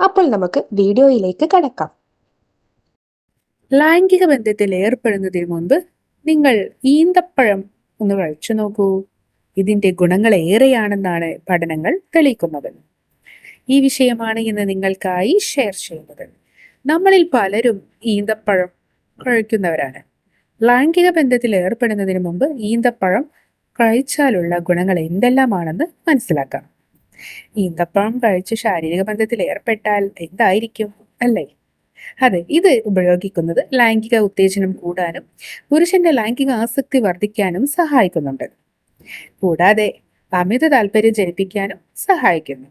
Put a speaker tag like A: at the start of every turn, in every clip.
A: അപ്പോൾ നമുക്ക് വീഡിയോയിലേക്ക് കടക്കാം.
B: ലൈംഗിക ബന്ധത്തിൽ ഏർപ്പെടുന്നതിന് മുൻപ് നിങ്ങൾ ഈന്തപ്പഴം ഒന്ന് കഴിച്ചു നോക്കൂ. ഇതിന്റെ ഗുണങ്ങൾ ഏറെയാണെന്നാണ് പഠനങ്ങൾ തെളിയിക്കുന്നത്. ഈ വിഷയമാണ് ഇന്ന് നിങ്ങൾക്കായി ഷെയർ ചെയ്യുന്നത്. നമ്മളിൽ പലരും ഈന്തപ്പഴം കഴിക്കുന്നവരാണ്. ലൈംഗിക ബന്ധത്തിൽ ഏർപ്പെടുന്നതിന് മുമ്പ് ഈന്തപ്പഴം കഴിച്ചാലുള്ള ഗുണങ്ങൾ എന്തെല്ലാമാണെന്ന് മനസ്സിലാക്കാം. ഈന്തപ്പഴം കഴിച്ച് ശാരീരിക ബന്ധത്തിൽ ഏർപ്പെട്ടാൽ എന്തായിരിക്കും? അല്ലേ? അതെ ഇത് ഉപയോഗിക്കുന്നത് ലൈംഗിക ഉത്തേജനം കൂടാനും പുരുഷന്റെ ലൈംഗിക ആസക്തി വർദ്ധിക്കാനും സഹായിക്കുന്നുണ്ട്. കൂടാതെ അമിത താല്പര്യം ജനിപ്പിക്കാനും സഹായിക്കുന്നു.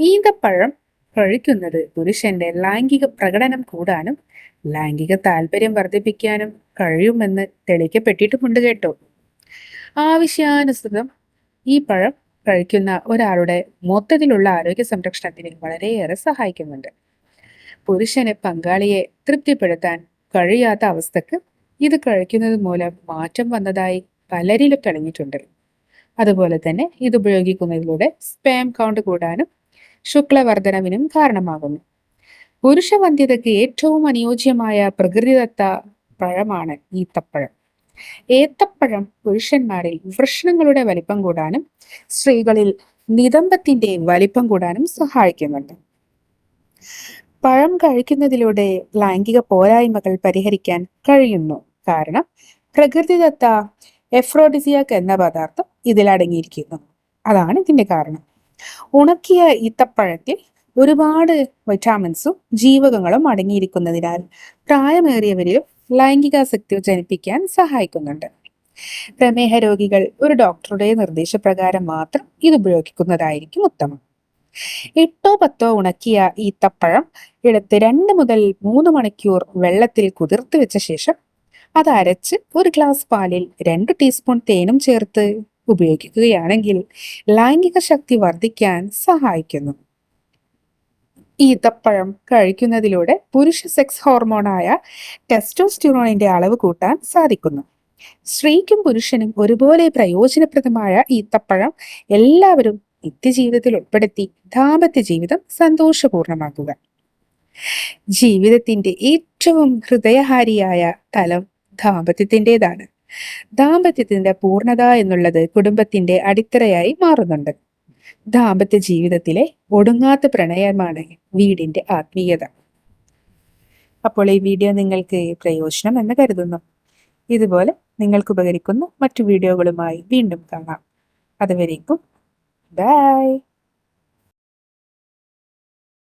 B: ഈന്തപ്പഴം കഴിക്കുന്നത് പുരുഷന്റെ ലൈംഗിക പ്രകടനം കൂടാനും ലൈംഗിക താല്പര്യം വർദ്ധിപ്പിക്കാനും കഴിയുമെന്ന് തെളിയിക്കപ്പെട്ടിട്ടുമുണ്ട് കേട്ടോ. ആവശ്യാനുസൃതം ഈ പഴം കഴിക്കുന്ന ഒരാളുടെ മൊത്തത്തിലുള്ള ആരോഗ്യ സംരക്ഷണത്തിന് വളരെയേറെ സഹായിക്കുന്നുണ്ട്. പുരുഷന് പങ്കാളിയെ തൃപ്തിപ്പെടുത്താൻ കഴിയാത്ത അവസ്ഥക്ക് ഇത് കഴിക്കുന്നത് മൂലം മാറ്റം വന്നതായി പലരിലും തെളിഞ്ഞിട്ടുണ്ട്. അതുപോലെ തന്നെ ഇത് ഉപയോഗിക്കുന്നതിലൂടെ സ്പാം കൗണ്ട് കൂടാനും ശുക്ലവർദ്ധനവിനും കാരണമാകുന്നു. പുരുഷവന്ധ്യതയ്ക്ക് ഏറ്റവും അനുയോജ്യമായ പ്രകൃതിദത്ത പഴമാണ് ഈത്തപ്പഴം. ഏത്തപ്പഴം പുരുഷന്മാരിൽ വൃഷണങ്ങളുടെ വലിപ്പം കൂടാനും സ്ത്രീകളിൽ നിതംബത്തിന്റെ വലിപ്പം കൂടാനും സഹായിക്കുന്നുണ്ട്. പഴം കഴിക്കുന്നതിലൂടെ ലൈംഗിക പോരായ്മകൾ പരിഹരിക്കാൻ കഴിയുന്നു. കാരണം പ്രകൃതിദത്ത എഫ്രോഡിസിയാക് എന്ന പദാർത്ഥം ഇതിൽ അടങ്ങിയിരിക്കുന്നു അതാണ് ഇതിന്റെ കാരണം. ഉണക്കിയ ഈത്തപ്പഴത്തിൽ ഒരുപാട് വൈറ്റാമിൻസും ജീവകങ്ങളും അടങ്ങിയിരിക്കുന്നതിനാൽ പ്രായമേറിയവരിലും ലൈംഗികാസക്തി ജനിപ്പിക്കാൻ സഹായിക്കുന്നുണ്ട്. പ്രമേഹ രോഗികൾ ഒരു ഡോക്ടറുടെ നിർദ്ദേശപ്രകാരം മാത്രം ഇത് ഉപയോഗിക്കുന്നതായിരിക്കും ഉത്തമം. എട്ടോ പത്തോ ഉണക്കിയ ഈത്തപ്പഴം എടുത്ത് രണ്ട് മുതൽ മൂന്ന് മണിക്കൂർ വെള്ളത്തിൽ കുതിർത്ത് വെച്ച ശേഷം അത് അരച്ച് ഒരു ഗ്ലാസ് പാലിൽ രണ്ട് ടീസ്പൂൺ തേനും ചേർത്ത് ഉപയോഗിക്കുകയാണെങ്കിൽ ലൈംഗിക ശക്തി വർദ്ധിക്കാൻ സഹായിക്കുന്നു. ഈത്തപ്പഴം കഴിക്കുന്നതിലൂടെ പുരുഷ സെക്സ് ഹോർമോണായ ടെസ്റ്റോസ്റ്റിറോണിന്റെ അളവ് കൂട്ടാൻ സാധിക്കുന്നു. സ്ത്രീക്കും പുരുഷനും ഒരുപോലെ പ്രയോജനപ്രദമായ ഈത്തപ്പഴം എല്ലാവരും നിത്യജീവിതത്തിൽ ഉൾപ്പെടുത്തി ദാമ്പത്യ ജീവിതം സന്തോഷപൂർണമാക്കുക. ജീവിതത്തിന്റെ ഏറ്റവും ഹൃദയഹാരിയായ തലം ദാമ്പത്യത്തിന്റെതാണ് ദാമ്പത്യത്തിന്റെ പൂർണത എന്നുള്ളത് കുടുംബത്തിന്റെ അടിത്തറയായി മാറുന്നുണ്ട്. ദാമ്പത്യ ജീവിതത്തിലെ ഒടുങ്ങാത്ത പ്രണയമാണ് വീടിന്റെ ആത്മീയത. അപ്പോൾ ഈ വീഡിയോ നിങ്ങൾക്ക് പ്രയോജനം എന്ന് കരുതുന്നു. ഇതുപോലെ നിങ്ങൾക്ക് ഉപകരിക്കുന്ന മറ്റു വീഡിയോകളുമായി വീണ്ടും കാണാം. അതുവരേക്കും ബൈ.